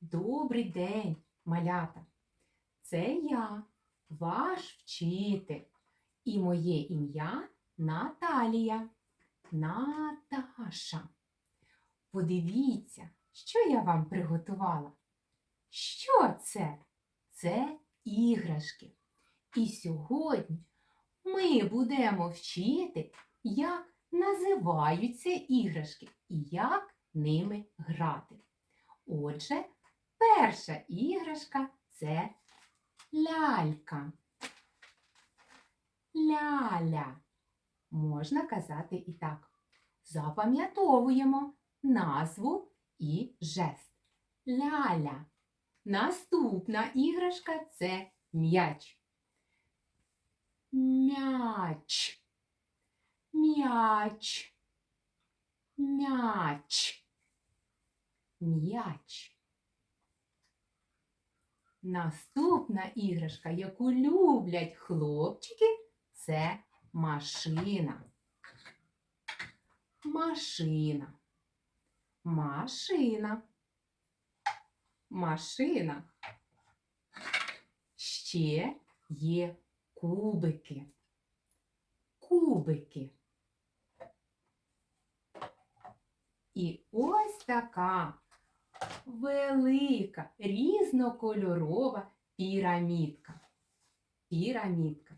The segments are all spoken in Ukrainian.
Добрий день, малята. Це я, ваш вчитель. І моє ім'я Наталія. Наташа. Подивіться, що я вам приготувала. Що це? Це іграшки. І сьогодні ми будемо вчити, як називаються іграшки і як ними грати. Отже, перша іграшка це лялька. Ляля. Можна казати і так. Запам'ятовуємо назву і жест. Ляля. Наступна іграшка це м'яч. Мяч. Мяч. Мяч. М'яч. Наступна іграшка, яку люблять хлопчики, це машина. Машина. Машина. Машина. Ще є кубики. Кубики. І ось така велика, різнокольорова пірамідка. Пірамідка.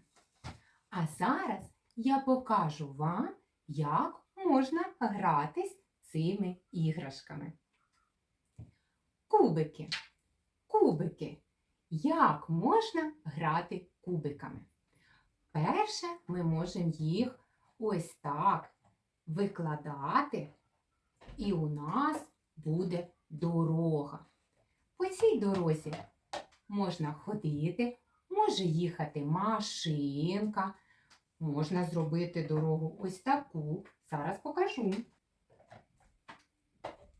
А зараз я покажу вам, як можна гратись цими іграшками. Кубики. Кубики. Як можна грати кубиками? Перше, ми можемо їх ось так викладати, і у нас буде дорога. По цій дорозі можна ходити, може їхати машинка, можна зробити дорогу ось таку. Зараз покажу.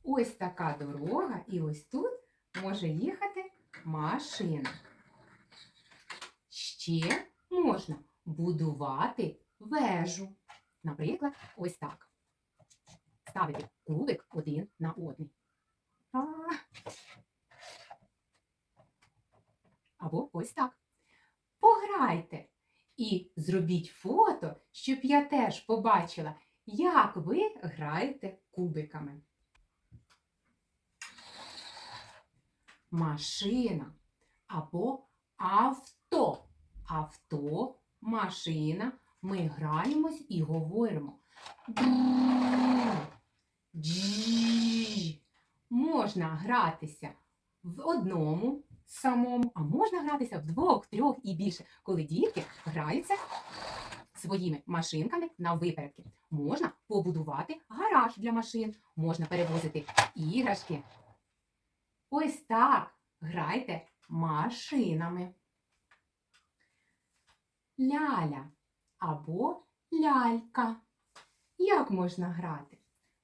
Ось така дорога, і ось тут може їхати машина. Ще можна будувати вежу. Наприклад, ось так. Ставити кубик один на один. Або ось так. Пограйте і зробіть фото, щоб я теж побачила, як ви граєте кубиками. Машина або авто. Авто, машина. Ми граємось і говоримо. Джі. Можна гратися в одному самому, а можна гратися в двох, трьох і більше, коли дітки граються своїми машинками на випередки. Можна побудувати гараж для машин, можна перевозити іграшки. Ось так грайте машинами. Ляля або лялька. Як можна грати?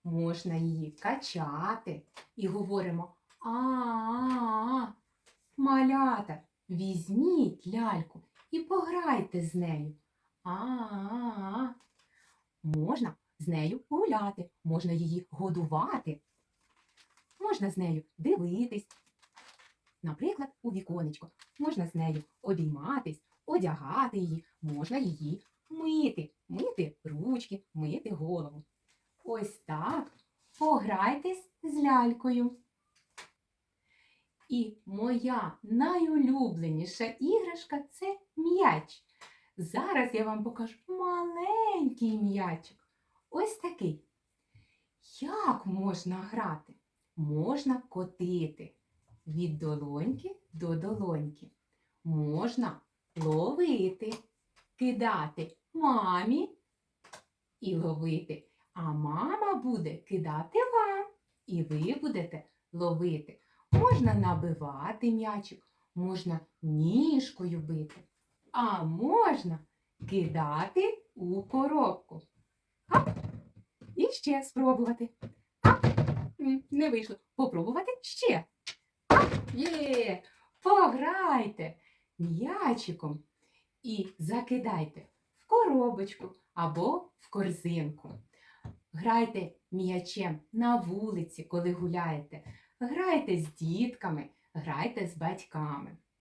Можна її качати і говоримо а-а-а. Малята, візьміть ляльку і пограйте з нею. А-а-а. Можна з нею гуляти, можна її годувати. Можна з нею дивитись. Наприклад, у віконечко. Можна з нею обійматись, одягати її, можна її мити, мити ручки, мити голову. Ось так пограйтесь з лялькою. І моя найулюбленіша іграшка це м'яч. Зараз я вам покажу маленький м'ячик. Ось такий. Як можна грати? Можна котити від долоньки до долоньки. Можна ловити, кидати мамі і ловити. А мама буде кидати вам, і ви будете ловити. Можна набивати м'ячик, можна ніжкою бити, а можна кидати у коробку. Ап! І ще спробувати. Ап! Не вийшло. Попробувати ще. Ап! Є! Пограйте м'ячиком і закидайте в коробочку або в корзинку. Грайте м'ячем на вулиці, коли гуляєте. Грайте з дітками, грайте з батьками.